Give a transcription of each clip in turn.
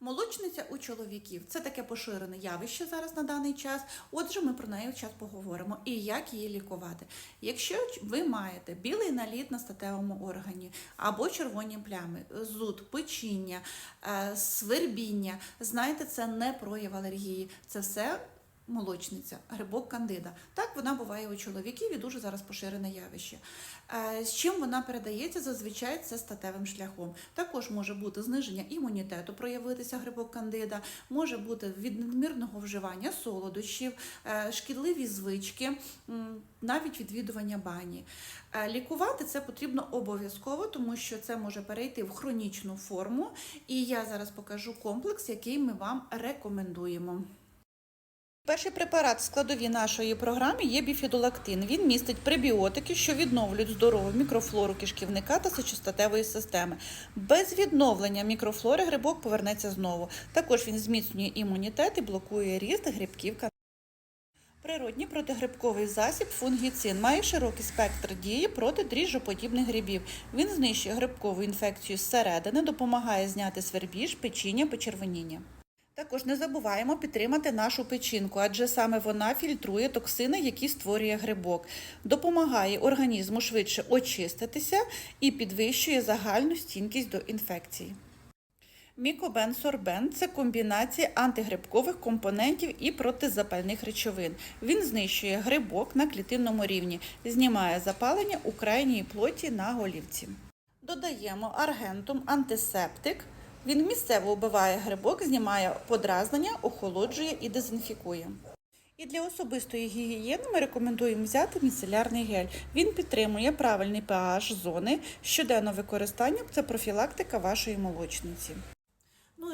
Молочниця у чоловіків це таке поширене явище зараз на даний час. Отже, ми про неї час поговоримо і як її лікувати. Якщо ви маєте білий наліт на статевому органі або червоні плями, зуд, печіння, е, свербіння, знаєте, це не прояв алергії, це все. Молочниця, грибок кандида. Так вона буває у чоловіків і дуже зараз поширене явище. Е, З чим вона передається? Зазвичай це статевим шляхом. Також може бути зниження імунітету, проявитися грибок кандида, може бути від надмірного вживання солодощів, е, шкідливі звички, навіть відвідування бані. Е, Лікувати це потрібно обов'язково, тому що це може перейти в хронічну форму. І я зараз покажу комплекс, який ми вам рекомендуємо. Перший препарат в складові нашої програми є біфідолактин. Він містить пребіотики, що відновлюють здорову мікрофлору кишківника та сечостатевої системи. Без відновлення мікрофлори грибок повернеться знову. Також він зміцнює імунітет і блокує ріст грибків. Природній протигрибковий засіб фунгіцин має широкий спектр дії проти дріжджоподібних грибів. Він знищує грибкову інфекцію зсередини, допомагає зняти свербіж, печіння, почервоніння. Також не забуваємо підтримати нашу печінку, адже саме вона фільтрує токсини, які створює грибок, допомагає організму швидше очиститися і підвищує загальну стінкість до інфекцій. Мікобенсорбен це комбінація антигрибкових компонентів і протизапальних речовин. Він знищує грибок на клітинному рівні, знімає запалення у крайній плоті на голівці. Додаємо аргентум антисептик. Він місцево вбиває грибок, знімає подразнення, охолоджує і дезінфікує. І для особистої гігієни ми рекомендуємо взяти міцелярний гель. Він підтримує правильний pH зони. Щоденне використання це профілактика вашої молочниці.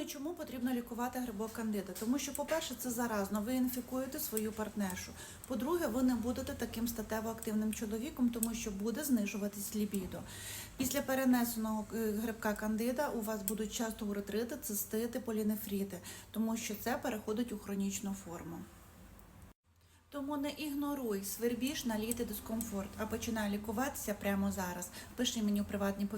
І чому потрібно лікувати грибок кандида? Тому що, по-перше, це заразно, ви інфікуєте свою партнершу. По-друге, ви не будете таким статево активним чоловіком, тому що буде знижуватись лібідо. Після перенесеного е, грибка кандида у вас будуть часто уретрити, цистити, полінефріти, тому що це переходить у хронічну форму. Тому не ігноруй свербіж, наліти дискомфорт, а починай лікуватися прямо зараз. Пиши мені у приватні повідомлення.